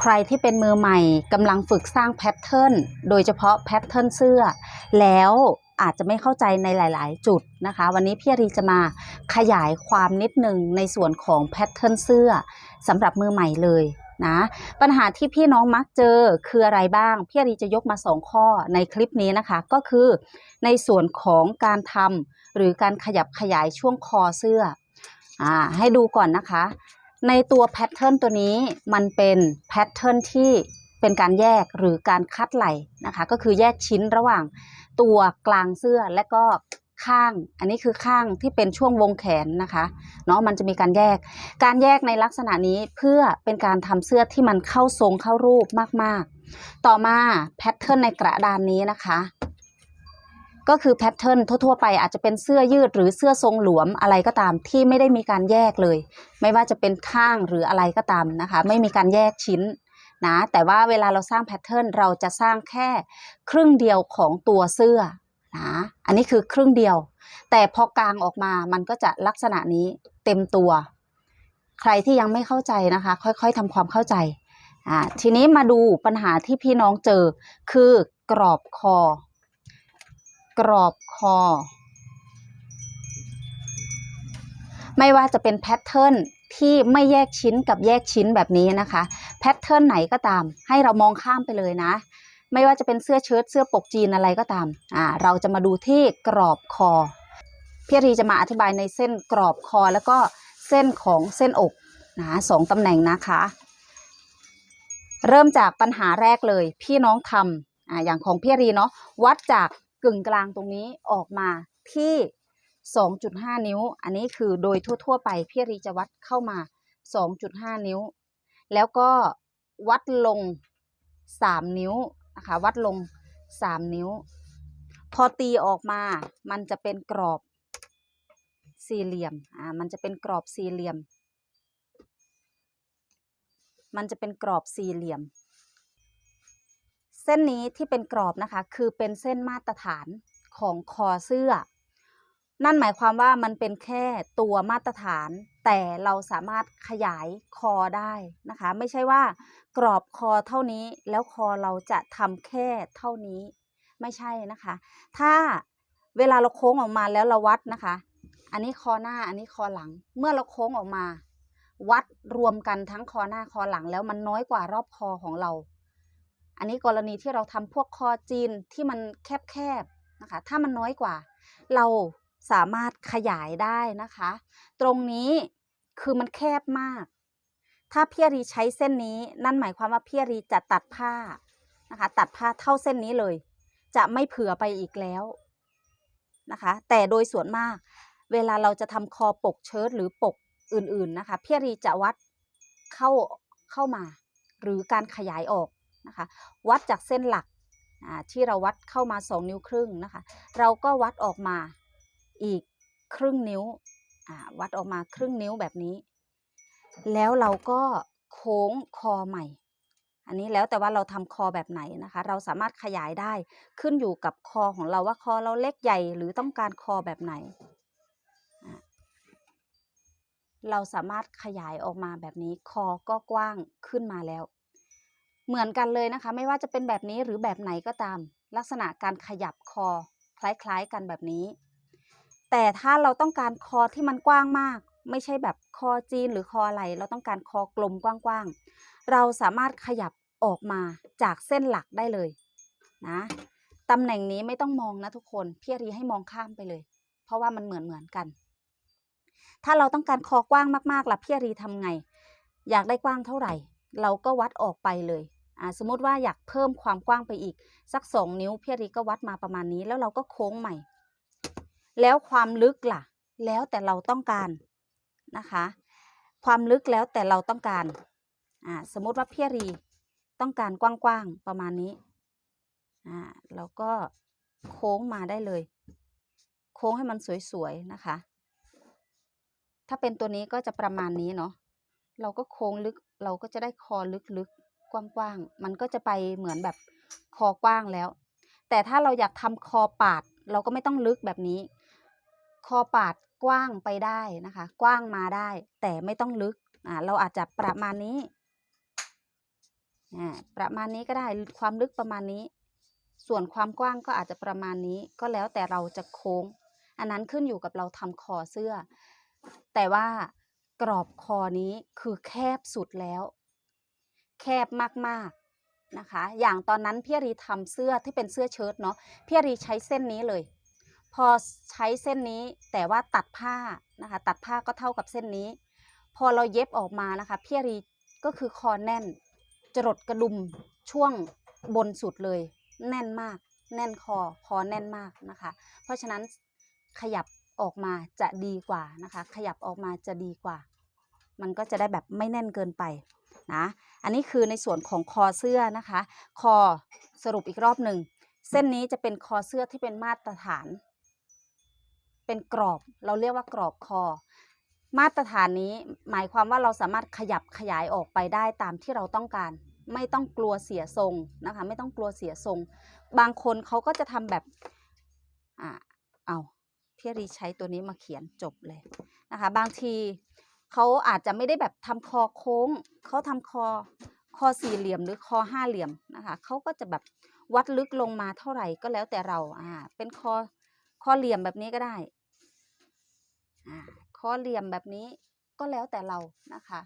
ใครที่เป็นมือใหม่กำลังฝึกสร้างแพทเทิร์นโดยเฉพาะแพทเทิร์นเสื้อ แล้วอาจจะไม่เข้าใจในหลาย ๆ จุดนะคะ วันนี้พี่อารีจะมาขยายความนิดนึงในส่วนของแพทเทิร์นเสื้อสำหรับมือใหม่เลยนะปัญหาที่พี่น้องมักเจอคืออะไรบ้าง พี่อารีจะยกมาสองข้อในคลิปนี้นะคะ ก็คือในส่วนของการทำหรือการขยับขยายช่วงคอเสื้ออให้ดูก่อนนะคะ ในตัวแพทเทิร์นตัวนี้มันเป็นแพทเทิร์นที่เป็นการแยกหรือการคัดไหล่นะคะ ก็คือแยกชิ้นระหว่างตัวกลางเสื้อและก็ข้าง อันนี้คือข้างที่เป็นช่วงวงแขนนะคะ เนาะมันจะมีการแยก การแยกในลักษณะนี้เพื่อเป็นการทำเสื้อที่มันเข้าทรงเข้ารูปมากๆ ต่อมาแพทเทิร์นในกระดานนี้นะคะ ก็คือแพทเทิร์นทั่วๆไปอาจจะเป็นเสื้อยืดหรือเสื้อทรงหลวมอะไรก็ตามที่ไม่ได้มีการแยกเลย ไม่ว่าจะเป็นข้างหรืออะไรก็ตามนะคะ ไม่มีการแยกชิ้นนะแต่ว่าเวลาเราสร้างแพทเทิร์นเราจะสร้างแค่ครึ่งเดียวของตัวเสื้อนะอันนี้คือครึ่งเดียว แต่พอกลางออกมามันก็จะลักษณะนี้เต็มตัว ใครที่ยังไม่เข้าใจนะคะ ค่อยๆทำความเข้าใจอ่าทีนี้มาดูปัญหาที่พี่น้องเจอคือกรอบคอ กรอบคอ ไม่ว่าจะเป็นแพทเทิร์นที่ไม่แยกชิ้นกับแยกชิ้นแบบนี้นะคะ แพทเทิร์นไหนก็ตาม ให้เรามองข้ามไปเลยนะ ไม่ว่าจะเป็นเสื้อเชิ้ตเสื้อปกจีนอะไรก็ตามอ่าเราจะมาดูที่กรอบคอพี่รีจะมาอธิบายในเส้นกรอบคอแล้วก็เส้นของเส้นอกนะสองตำแหน่งนะคะ เริ่มจากปัญหาแรกเลย พี่น้องทำอ่าอย่างของพี่รีเนาะวัดจาก กึ่งกลางตรงนี้ออกมาที่ 2.5 นิ้ว อันนี้คือโดยทั่ว ๆ ไปพี่รีจะวัดเข้ามา 2.5 นิ้ว แล้วก็วัดลง 3 นิ้วนะคะวัดลง 3 นิ้ว พอตีออกมามันจะเป็นกรอบสี่เหลี่ยมอ่ามันจะเป็นกรอบสี่เหลี่ยม มันจะเป็นกรอบสี่เหลี่ยม เส้นนี้ที่เป็นกรอบนะคะ คือเป็นเส้นมาตรฐานของคอเสื้อ นั่นหมายความว่ามันเป็นแค่ตัวมาตรฐาน แต่เราสามารถขยายคอได้นะคะ ไม่ใช่ว่ากรอบคอเท่านี้แล้วคอเราจะทำแค่เท่านี้ ไม่ใช่นะคะ ถ้าเวลาเราโค้งออกมาแล้วเราวัดนะคะ อันนี้คอหน้า อันนี้คอหลัง เมื่อเราโค้งออกมา วัดรวมกันทั้งคอหน้าคอหลังแล้วมันน้อยกว่ารอบคอของเรา อันนี้กรณีที่เราทำพวกคอจีนที่มันแคบๆนะคะ ถ้ามันน้อยกว่า เราสามารถขยายได้นะคะ ตรงนี้คือมันแคบมาก ถ้าพี่รีใช้เส้นนี้ นั่นหมายความว่าพี่รีจะตัดผ้านะคะ ตัดผ้าเท่าเส้นนี้เลย จะไม่เผื่อไปอีกแล้วนะคะ แต่โดยส่วนมาก เวลาเราจะทำคอปกเชิ้ตหรือปกอื่นๆนะคะพี่รีจะวัดเข้าเข้ามา หรือการขยายออก นะคะ วัดจากเส้นหลักที่เราวัดเข้ามา 2 นิ้วครึ่งนะคะ เราก็วัดออกมาอีกครึ่งนิ้ว วัดออกมาครึ่งนิ้วแบบนี้ แล้วเราก็โค้งคอใหม่ อันนี้แล้วแต่ว่าเราทำคอแบบไหนนะคะ เราสามารถขยายได้ขึ้นอยู่กับคอของเราว่าคอเราเล็กใหญ่หรือต้องการคอแบบไหน เราสามารถขยายออกมาแบบนี้ คอก็กว้างขึ้นมาแล้ว เหมือนกันเลยนะคะ ไม่ว่าจะเป็นแบบนี้หรือแบบไหนก็ตาม ลักษณะการขยับคอคล้ายๆกันแบบนี้ แต่ถ้าเราต้องการคอที่มันกว้างมาก ไม่ใช่แบบคอจีนหรือคออะไร เราต้องการคอกลมกว้างๆ เราสามารถขยับออกมาจากเส้นหลักได้เลยนะตำแหน่งนี้ไม่ต้องมองนะทุกคนพี่รีให้มองข้ามไปเลย เพราะว่ามันเหมือนเหมือนกัน ถ้าเราต้องการคอกว้างมากๆล่ะพี่รีทำไง อยากได้กว้างเท่าไหร่ เราก็วัดออกไปเลย สมมติว่าอยากเพิ่มความกว้างไปอีก สักสองนิ้วพี่รีก็วัดมาประมาณนี้ แล้วเราก็โค้งใหม่ แล้วความลึกล่ะ แล้วแต่เราต้องการนะคะ ความลึกแล้วแต่เราต้องการอ่าสมมติว่าพี่รีต้องการกว้างๆประมาณนี้อ่าเราก็โค้งมาได้เลย โค้งให้มันสวยๆนะคะ ถ้าเป็นตัวนี้ก็จะประมาณนี้เนาะเราก็โค้งลึกเราก็จะได้คอลึกๆ กว้างๆ มันก็จะไปเหมือนแบบคอกว้างแล้ว แต่ถ้าเราอยากทำคอปาด เราก็ไม่ต้องลึกแบบนี้ คอปาดกว้างไปได้นะคะ กว้างมาได้ แต่ไม่ต้องลึกอ่าเราอาจจะประมาณนี้อ่าประมาณนี้ก็ได้ความลึกประมาณนี้ ส่วนความกว้างก็อาจจะประมาณนี้ ก็แล้วแต่เราจะโค้ง อันนั้นขึ้นอยู่กับเราทำคอเสื้อ แต่ว่ากรอบคอนี้คือแคบสุดแล้ว แคบมากๆนะคะ อย่างตอนนั้นพี่รีทำเสื้อที่เป็นเสื้อเชิ้ตเนาะพี่รีใช้เส้นนี้เลย พอใช้เส้นนี้แต่ว่าตัดผ้านะคะ ตัดผ้าก็เท่ากับเส้นนี้ พอเราเย็บออกมานะคะพี่รีก็คือคอแน่น จรดกระดุมช่วงบนสุดเลย แน่นมาก แน่นคอคอแน่นมากนะคะ เพราะฉะนั้นขยับออกมาจะดีกว่านะคะ ขยับออกมาจะดีกว่า มันก็จะได้แบบไม่แน่นเกินไป นะ อันนี้คือในส่วนของคอเสื้อนะคะ คอสรุปอีกรอบหนึ่ง เส้นนี้จะเป็นคอเสื้อที่เป็นมาตรฐาน เป็นกรอบ เราเรียกว่ากรอบคอ มาตรฐานนี้หมายความว่าเราสามารถขยับขยายออกไปได้ตามที่เราต้องการ ไม่ต้องกลัวเสียทรงนะคะ ไม่ต้องกลัวเสียทรง บางคนเขาก็จะทำแบบ อ่าเอาพี่รีใช้ตัวนี้มาเขียนจบเลยนะคะ บางที เขาอาจจะไม่ได้แบบทำคอโค้ง เขาทำคอคอสี่เหลี่ยมหรือคอห้าเหลี่ยมนะคะเขาก็จะแบบวัดลึกลงมาเท่าไหร่ก็แล้วแต่เราอ่าเป็นคอคอเหลี่ยมแบบนี้ก็ได้อ่าคอเหลี่ยมแบบนี้ก็แล้วแต่เรานะคะ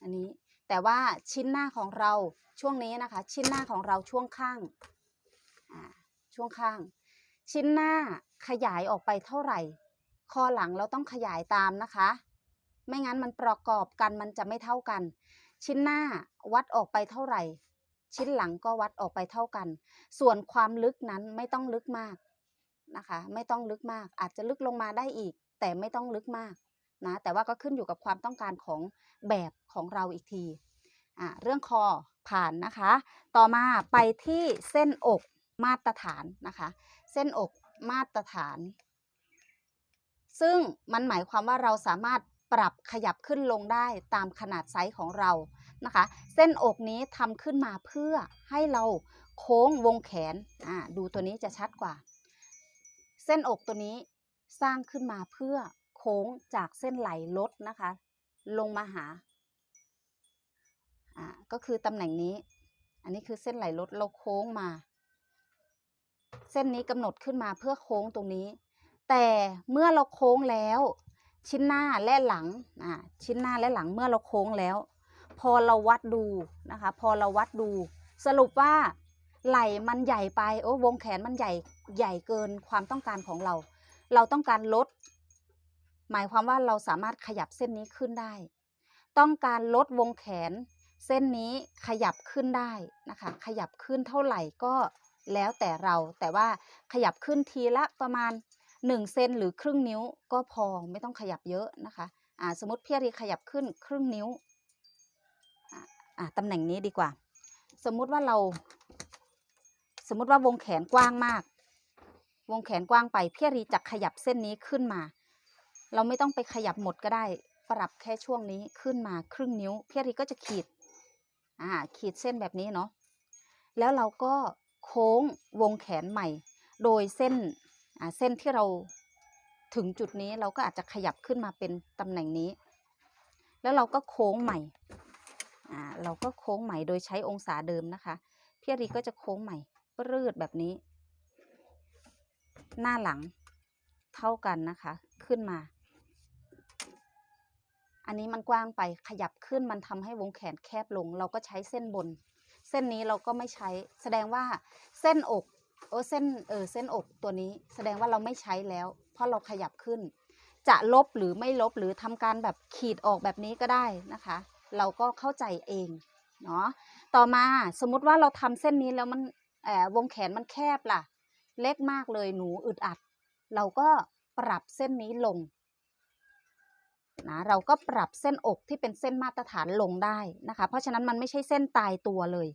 อันนี้แต่ว่าชิ้นหน้าของเราช่วงนี้นะคะ ชิ้นหน้าของเราช่วงข้างอ่าช่วงข้าง ชิ้นหน้าขยายออกไปเท่าไหร่ คอหลังเราต้องขยายตามนะคะ ไม่งั้นมันประกอบกันมันจะไม่เท่ากัน ชิ้นหน้าวัดออกไปเท่าไหร่ ชิ้นหลังก็วัดออกไปเท่ากัน ส่วนความลึกนั้นไม่ต้องลึกมากนะคะ ไม่ต้องลึกมาก อาจจะลึกลงมาได้อีก แต่ไม่ต้องลึกมากนะ แต่ว่าก็ขึ้นอยู่กับความต้องการของแบบของเราอีกทีอ่าเรื่องคอผ่านนะคะ ต่อมาไปที่เส้นอกมาตรฐานนะคะ เส้นอกมาตรฐาน ซึ่งมันหมายความว่าเราสามารถ ปรับขยับขึ้นลงได้ตามขนาดไซส์ของเรานะคะ เส้นอกนี้ทำขึ้นมาเพื่อให้เราโค้งวงแขนอ่าดูตัวนี้จะชัดกว่า เส้นอกตัวนี้สร้างขึ้นมาเพื่อโค้งจากเส้นไหลลดนะคะ ลงมาหาอ่าก็คือตำแหน่งนี้ อันนี้คือเส้นไหลลดเราโค้งมา เส้นนี้กำหนดขึ้นมาเพื่อโค้งตรงนี้ แต่เมื่อเราโค้งแล้ว ชิ้นหน้าและหลังอ่าชิ้นหน้าและหลังเมื่อเราโค้งแล้ว พอเราวัดดูนะคะ พอเราวัดดู สรุปว่าไหล่มันใหญ่ไปโอ้วงแขนมันใหญ่ใหญ่เกินความต้องการของเรา เราต้องการลด หมายความว่าเราสามารถขยับเส้นนี้ขึ้นได้ ต้องการลดวงแขน เส้นนี้ขยับขึ้นได้นะคะ ขยับขึ้นเท่าไหร่ก็แล้วแต่เราแต่ว่าขยับขึ้นทีละประมาณ 1เซนหรือครึ่งนิ้วก็พอไม่ต้องขยับเยอะนะคะอ่าสมมติพี่อารีขยับขึ้นครึ่งนิ้วอ่าตำแหน่งนี้ดีกว่า สมมุติว่าเรา สมมุติว่าวงแขนกว้างมาก วงแขนกว้างไปพี่อารีจะขยับเส้นนี้ขึ้นมา เราไม่ต้องไปขยับหมดก็ได้ปรับแค่ช่วงนี้ขึ้นมาครึ่งนิ้วพี่อารีก็จะขีดอ่าขีดเส้นแบบนี้เนาะแล้วเราก็โค้งวงแขนใหม่ โดยเส้น เส้นที่เราถึงจุดนี้เราก็อาจจะขยับขึ้นมาเป็นตำแหน่งนี้ แล้วเราก็โค้งใหม่เราก็โค้งใหม่โดยใช้องศาเดิมนะคะพี่รีก็จะโค้งใหม่ปรืดแบบนี้ หน้าหลังเท่ากันนะคะ ขึ้นมา อันนี้มันกว้างไปขยับขึ้นมันทำให้วงแขนแคบลง เราก็ใช้เส้นบน เส้นนี้เราก็ไม่ใช้ แสดงว่าเส้นอก โอ้เส้นเออเส้นอกตัวนี้ แสดงว่าเราไม่ใช้แล้ว เพราะเราขยับขึ้น จะลบหรือไม่ลบหรือทำการแบบขีดออกแบบนี้ก็ได้นะคะ เราก็เข้าใจเองเนาะต่อมาสมมติว่าเราทำเส้นนี้แล้วมันแอบวงแขนมันแคบล่ะ เล็กมากเลยหนูอึดอัด เราก็ปรับเส้นนี้ลงนะเราก็ปรับเส้นอกที่เป็นเส้นมาตรฐานลงได้นะคะ เพราะฉะนั้นมันไม่ใช่เส้นตายตัวเลย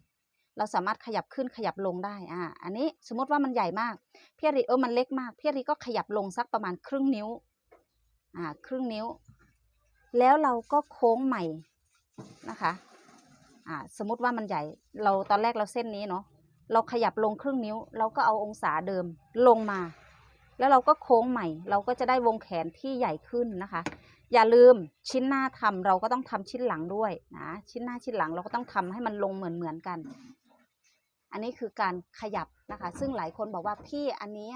เราสามารถขยับขึ้นขยับลงได้อ่าอันนี้สมมติว่ามันใหญ่มากพี่รีเออมันเล็กมากพี่รีก็ขยับลงสักประมาณครึ่งนิ้วอ่าครึ่งนิ้ว แล้วเราก็โค้งใหม่นะคะอ่าสมมติว่ามันใหญ่เราตอนแรกเราเส้นนี้เนาะเราขยับลงครึ่งนิ้ว เราก็เอาองศาเดิมลงมา แล้วเราก็โค้งใหม่ เราก็จะได้วงแขนที่ใหญ่ขึ้นนะคะ อย่าลืมชิ้นหน้าทำเราก็ต้องทำชิ้นหลังด้วยนะชิ้นหน้าชิ้นหลังเราก็ต้องทำให้มันลงเหมือนเหมือนกัน อันนี้คือการขยับนะคะ ซึ่งหลายคนบอกว่าพี่อันนี้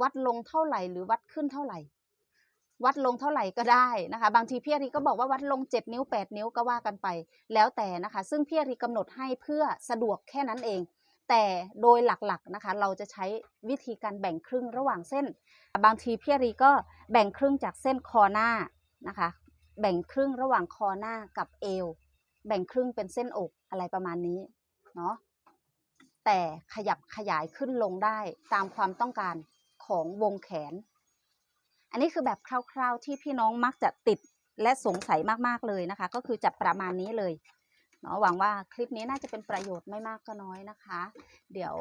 วัดลงเท่าไหร่หรือวัดขึ้นเท่าไหร่ วัดลงเท่าไหร่ก็ได้นะคะ บางทีพี่อารีก็บอกว่าวัดลง 7 นิ้ว 8 นิ้วก็ว่ากันไป แล้วแต่นะคะ ซึ่งพี่อารีกำหนดให้เพื่อสะดวกแค่นั้นเอง แต่โดยหลักๆนะคะ เราจะใช้วิธีการแบ่งครึ่งระหว่างเส้น บางทีพี่อารีก็แบ่งครึ่งจากเส้นคอหน้านะคะ แบ่งครึ่งระหว่างคอหน้ากับเอว แบ่งครึ่งเป็นเส้นอกอะไรประมาณนี้เนาะ แต่ขยับขยายขึ้นลงได้ตามความต้องการของวงแขน อันนี้คือแบบคร่าวๆที่พี่น้องมักจะติดและสงสัยมากๆเลยนะคะ ก็คือจะประมาณนี้เลยเนาะหวังว่าคลิปนี้น่าจะเป็นประโยชน์ไม่มากก็น้อยนะคะ เดี๋ยว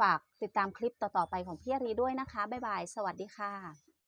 ฝากติดตามคลิปต่อๆไปของพี่รีด้วยนะคะ บ๊ายบาย สวัสดีค่ะ